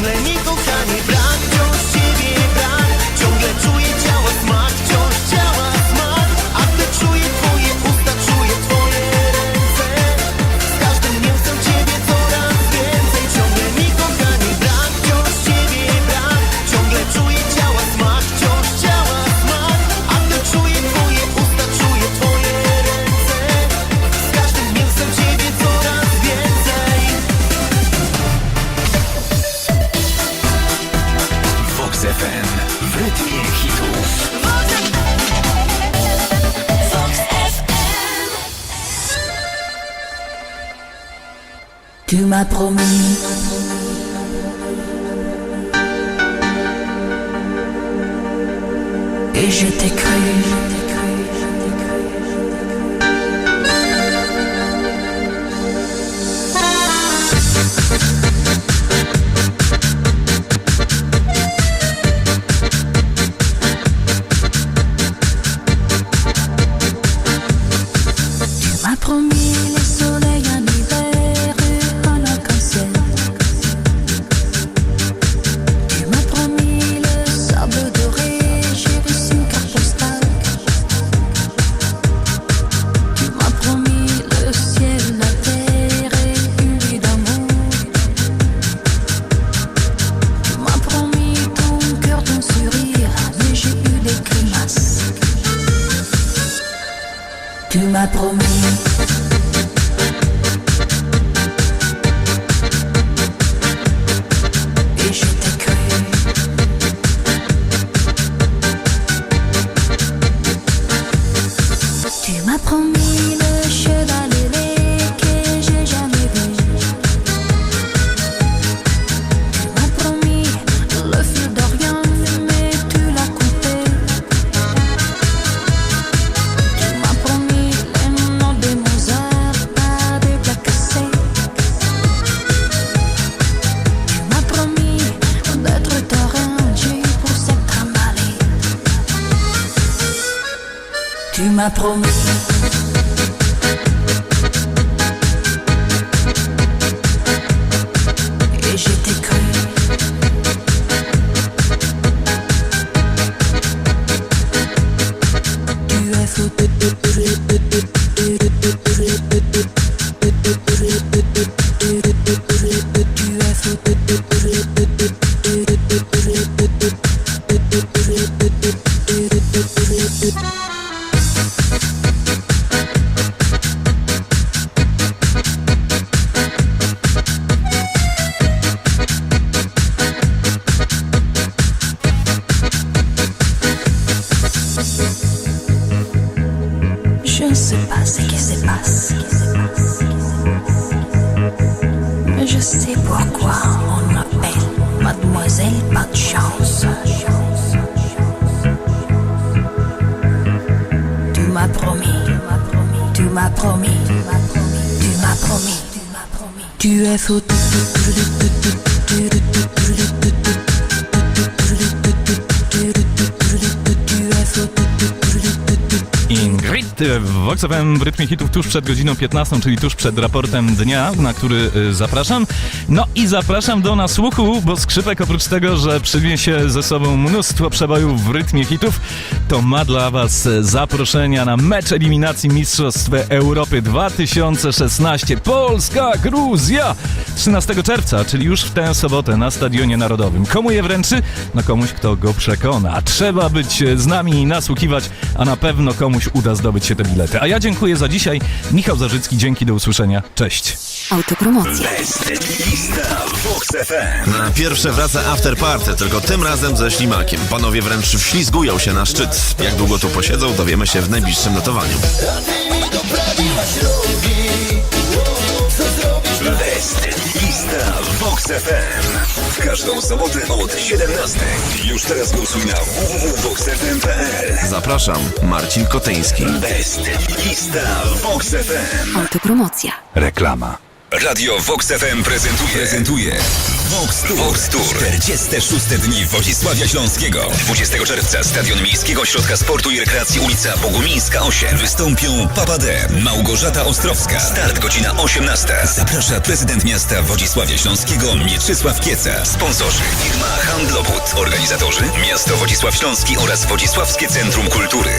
Nico Canibral. FM w rytmie hitów. Tu m'as promis. Et je t'ai cru Tu m'as promis. Tu m'as promis. M'as promis, tu m'as promis, tu m'as promis, tu es fou. W Vox FM w rytmie hitów tuż przed godziną 15, czyli tuż przed raportem dnia, na który y, zapraszam. No i zapraszam do nasłuchu, bo skrzypek oprócz tego, że przyniesie ze sobą mnóstwo przebojów w rytmie hitów, to ma dla was e, zaproszenia na mecz eliminacji Mistrzostw Europy 2016. Polska, Gruzja! 13 czerwca, czyli już w tę sobotę na Stadionie Narodowym. Komu je wręczy? No komuś, kto go przekona. Trzeba być z nami i nasłuchiwać, a na pewno komuś uda zdobyć się te bilety. A ja dziękuję za dzisiaj. Michał Zarzycki, dzięki, do usłyszenia. Cześć. Autopromocja. Na pierwsze wraca After Party, tylko tym razem ze ślimakiem. Panowie wręcz wślizgują się na szczyt. Jak długo tu posiedzą, dowiemy się w najbliższym notowaniu. Lista Fox FM. W każdą sobotę od 17. Już teraz głosuj na www.voxfm.pl. Zapraszam, Marcin Kotyński. Best Lista Fox FM. Autopromocja. Reklama. Radio Vox FM prezentuje, prezentuje Vox Tour. Vox Tour. 46 dni Wodzisławia Śląskiego. 20 czerwca Stadion Miejskiego Ośrodka Sportu i Rekreacji ulica Bogumińska 8. Wystąpią Papa D, Małgorzata Ostrowska. Start godzina 18. Zaprasza prezydent miasta Wodzisławia Śląskiego Mieczysław Kieca. Sponsorzy firma Handlowód. Organizatorzy Miasto Wodzisław Śląski oraz Wodzisławskie Centrum Kultury.